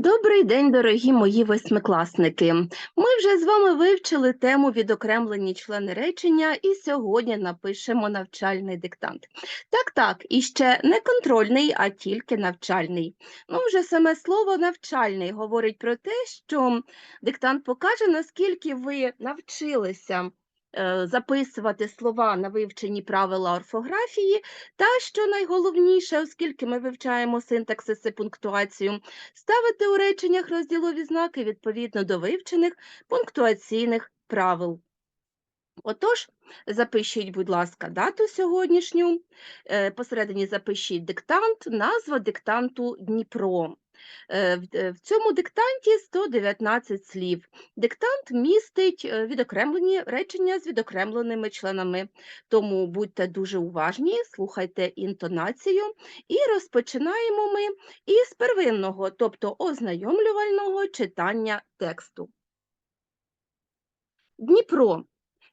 Добрий день, дорогі мої восьмикласники. Ми вже з вами вивчили тему відокремлені члени речення, і сьогодні напишемо навчальний диктант. Так, так, і ще не контрольний, а тільки навчальний. Ну, вже саме слово навчальний говорить про те, що диктант покаже, наскільки ви навчилися. Е, Записувати слова на вивчені правила орфографії, та що найголовніше, оскільки ми вивчаємо синтаксис і пунктуацію, ставити у реченнях розділові знаки відповідно до вивчених пунктуаційних правил. Отож, запишіть, будь ласка, дату сьогоднішню, е, посередині запишіть диктант, назва диктанту Дніпро. Е, В е, цьому диктанті 119 слів. Диктант містить е, відокремлені речення з відокремленими членами, тому будьте дуже уважні, слухайте інтонацію і розпочинаємо ми із первинного, тобто ознайомлювального читання тексту. Дніпро.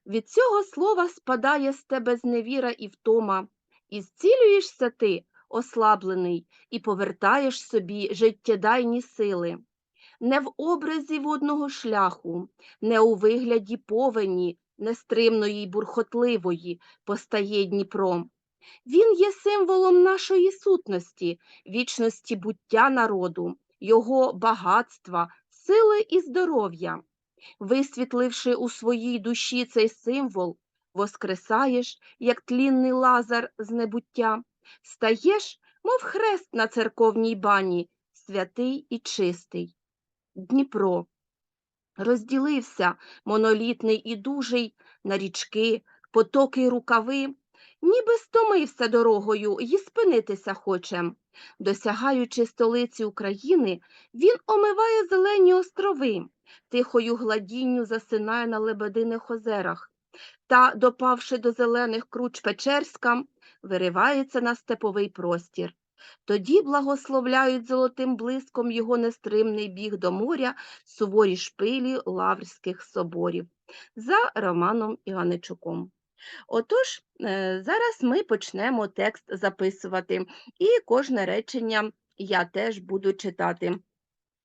Від цього слова спадає з тебе зневіра і втома, і зцілюєшся ти, ослаблений, і повертаєш собі життєдайні сили. Не в образі водного шляху, не у вигляді повені, нестримної й бурхотливої постає Дніпро. Він є символом нашої сутності, вічності буття народу, його багатства, сили і здоров'я. Висвітливши у своїй душі цей символ, воскресаєш, як тлінний лазар з небуття, стаєш, мов хрест на церковній бані, святий і чистий. Дніпро. Розділився монолітний і дужий на річки, потоки й рукави, ніби стомився дорогою й спинитися хоче. Досягаючи столиці України, він омиває зелені острови, тихою гладінню засинає на лебединих озерах, та, допавши до зелених круч Печерська, виривається на степовий простір. Тоді благословляють золотим блиском його нестримний біг до моря суворі шпилі лаврських соборів за Романом Іганичуком. Отож, е, зараз ми почнемо текст записувати, і кожне речення я теж буду читати.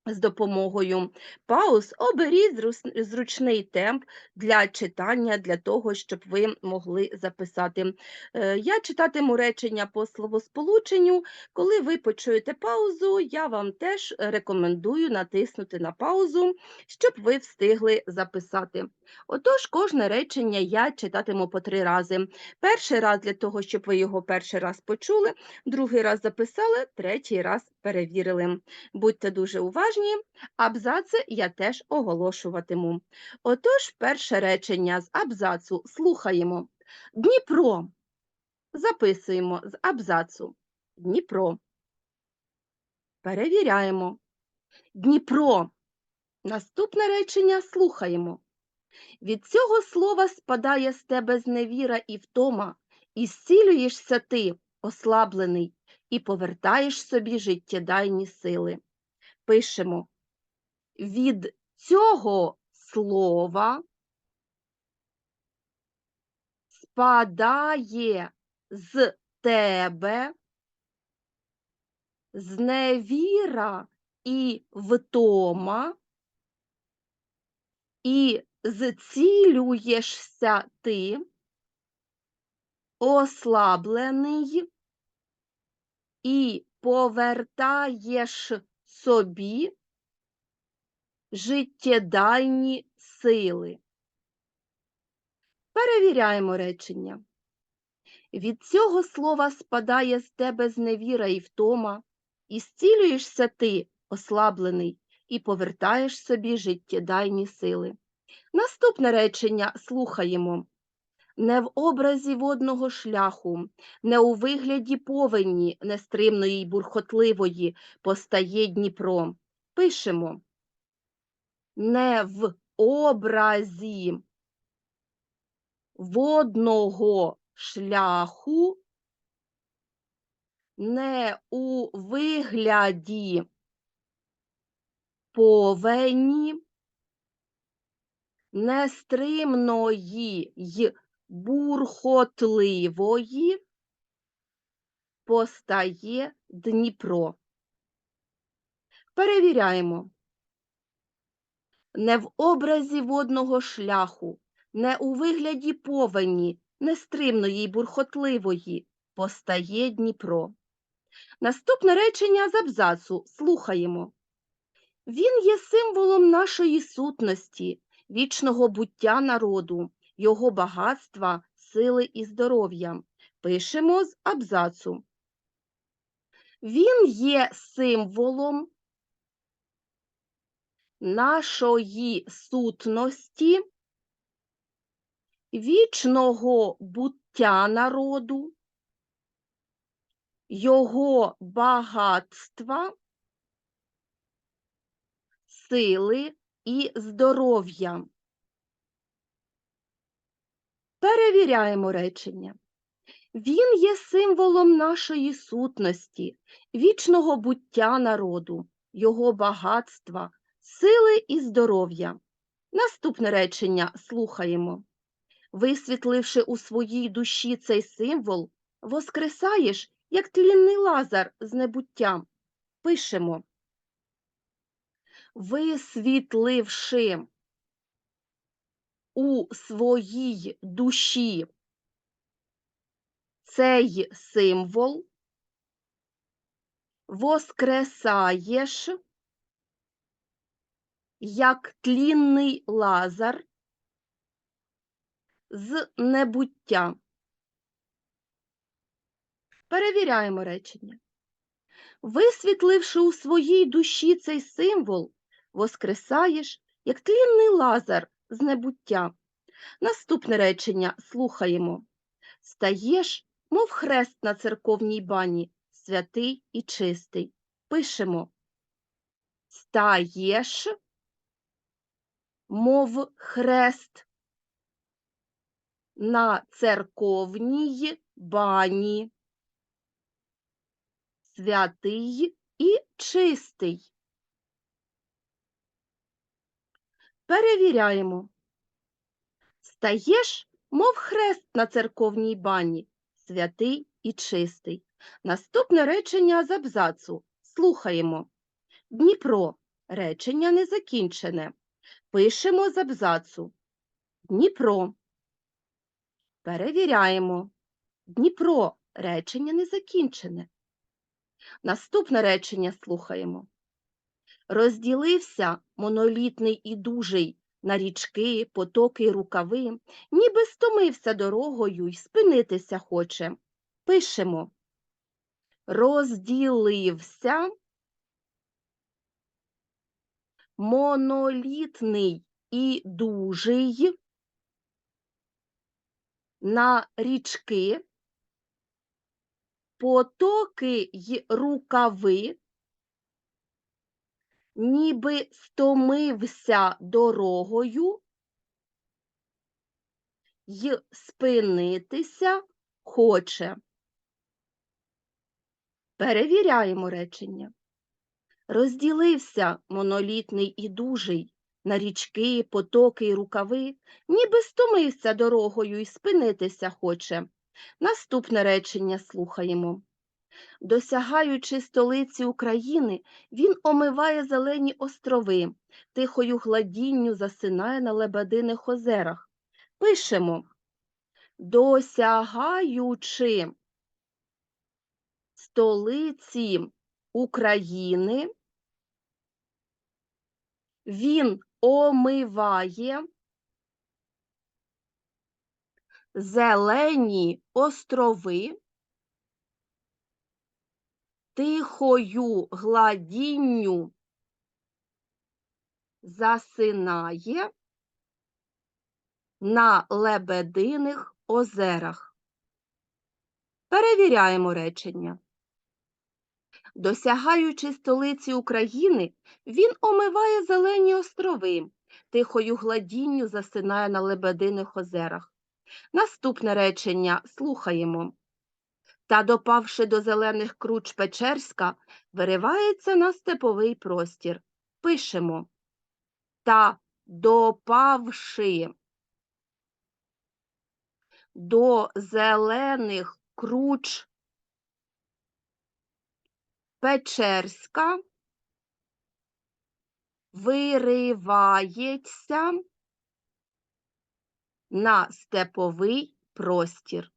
З допомогою пауз оберіть зручний темп для читання, для того, щоб ви могли записати. Е, Я читатиму речення по словосполученню. Коли ви почуєте паузу, я вам теж рекомендую натиснути на паузу, щоб ви встигли записати. Отож, кожне речення я читатиму по три рази. Перший раз для того, щоб ви його перший раз почули, другий раз записали, третій раз перевірили. Будьте дуже уважні, абзаци я теж оголошуватиму. Отож, перше речення з абзацу слухаємо. Дніпро. Записуємо з абзацу. Дніпро. Перевіряємо. Дніпро. Наступне речення слухаємо. Від цього слова спадає з тебе зневіра і втома, і зцілюєшся ти, ослаблений, і повертаєш собі життєдайні сили. Пишемо. Від цього слова спадає з тебе зневіра і втома, і зцілюєшся ти, ослаблений, і повертаєш собі життєдайні сили. Перевіряємо речення. Від цього слова спадає з тебе зневіра і втома, і зцілюєшся ти, ослаблений, і повертаєш собі життєдайні сили. Наступне речення слухаємо. Не в образі водного шляху, не у вигляді повені нестримної й бурхотливої постає Дніпро. Пишемо. Не в образі водного шляху, не у вигляді повені нестримної й бурхотливої постає Дніпро. Перевіряємо. Не в образі водного шляху, не у вигляді повені, нестримної й бурхотливої, постає Дніпро. Наступне речення з абзацу слухаємо. Він є символом нашої сутності, вічного буття народу, його багатства, сили і здоров'я. Пишемо з абзацу. Він є символом нашої сутності, вічного буття народу, його багатства, сили і здоров'я. Перевіряємо речення. Він є символом нашої сутності, вічного буття народу, його багатства, сили і здоров'я. Наступне речення слухаємо. Висвітливши у своїй душі цей символ, воскресаєш, як тлінний лазар з небуття. Пишемо. Висвітливши у своїй душі цей символ, воскресаєш, як тлінний лазар з небуття. Перевіряємо речення. Висвітливши у своїй душі цей символ, воскресаєш, як тлінний лазар з. Наступне речення слухаємо. Стаєш, мов хрест на церковній бані, святий і чистий. Пишемо. Стаєш, мов хрест на церковній бані, святий і чистий. Перевіряємо. Стаєш, мов хрест на церковній бані, святий і чистий. Наступне речення з абзацу. Слухаємо. Дніпро. Речення не закінчене. Пишемо з абзацу. Дніпро. Перевіряємо. Дніпро. Речення не закінчене. Наступне речення слухаємо. Розділився монолітний і дужий на річки, потоки й рукави, ніби стомився дорогою й спинитися хоче. Пишемо. Розділився монолітний і дужий на річки, потоки й рукави, ніби стомився дорогою й спинитися хоче. Перевіряємо речення. Розділився монолітний і дужий на річки, потоки й рукави, ніби стомився дорогою і спинитися хоче. Наступне речення слухаємо. Досягаючи столиці України, він омиває зелені острови, тихою гладінню засинає на лебединих озерах. Пишемо. Досягаючи столиці України, він омиває зелені острови тихою гладінню засинає на лебединих озерах. Перевіряємо речення. Досягаючи столиці України, він омиває зелені острови, тихою гладінню засинає на лебединих озерах. Наступне речення слухаємо. Та, допавши до зелених круч Печерська, виривається на степовий простір. Пишемо. Та, допавши до зелених круч Печерська, виривається на степовий простір.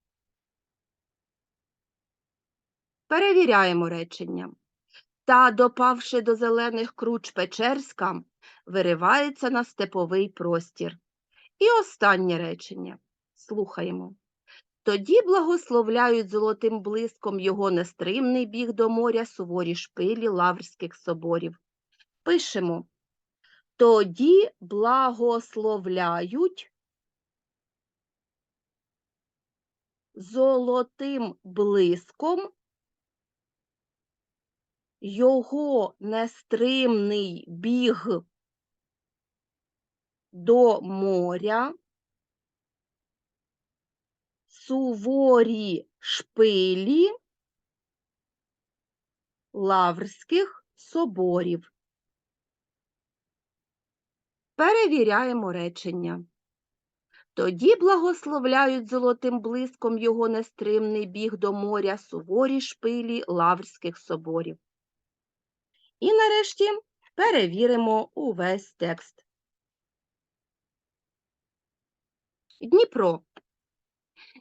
Перевіряємо речення. Та, допавши до зелених круч Печерська, виривається на степовий простір. І останнє речення. Слухаємо. Тоді благословляють золотим блиском його нестримний біг до моря суворі шпилі лаврських соборів. Пишемо. Тоді благословляють золотим блиском його нестримний біг до моря, суворі шпилі лаврських соборів. Перевіряємо речення. Тоді благословляють золотим блиском його нестримний біг до моря суворі шпилі лаврських соборів. І нарешті перевіримо увесь текст. Дніпро.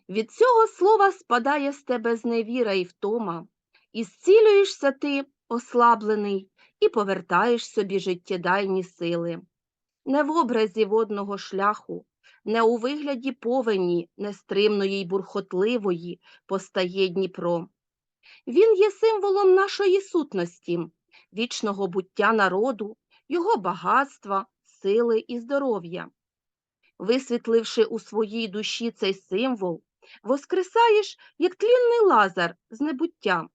Від цього слова спадає з тебе зневіра і втома, і зцілюєшся ти, ослаблений, і повертаєш собі життєдайні сили. Не в образі водного шляху, не у вигляді повені, нестримної й бурхотливої постає Дніпро. Він є символом нашої сутності, вічного буття народу, його багатства, сили і здоров'я. Висвітливши у своїй душі цей символ, воскресаєш, як тлінний лазар з небуття.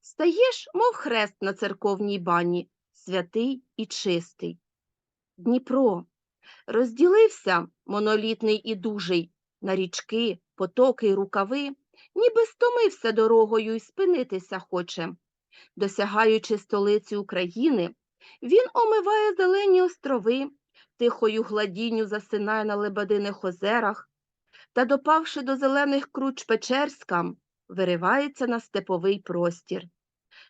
Стаєш, мов хрест на церковній бані, святий і чистий. Дніпро розділився монолітний і дужий на річки, потоки й рукави, ніби стомився дорогою і спинитися хоче. Досягаючи столиці України, він омиває зелені острови, тихою гладінню засинає на лебединих озерах, та, допавши до зелених круч Печерська, виривається на степовий простір.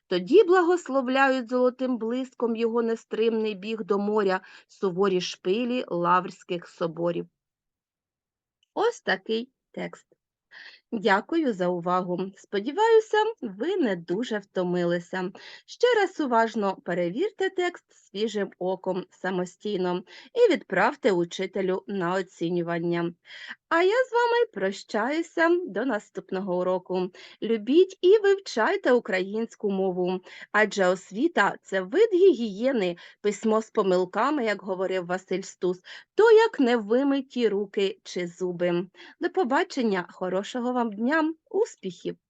Тоді благословляють золотим блиском його нестримний біг до моря суворі шпилі лаврських соборів. Ось такий текст. Дякую за увагу. Сподіваюся, ви не дуже втомилися. Ще раз уважно перевірте текст свіжим оком самостійно і відправте учителю на оцінювання. А я з вами прощаюся до наступного уроку. Любіть і вивчайте українську мову, адже освіта це вид гігієни, письмо з помилками, як говорив Василь Стус, то як невимиті руки чи зуби. До побачення, хорошого вам дня, успіхів!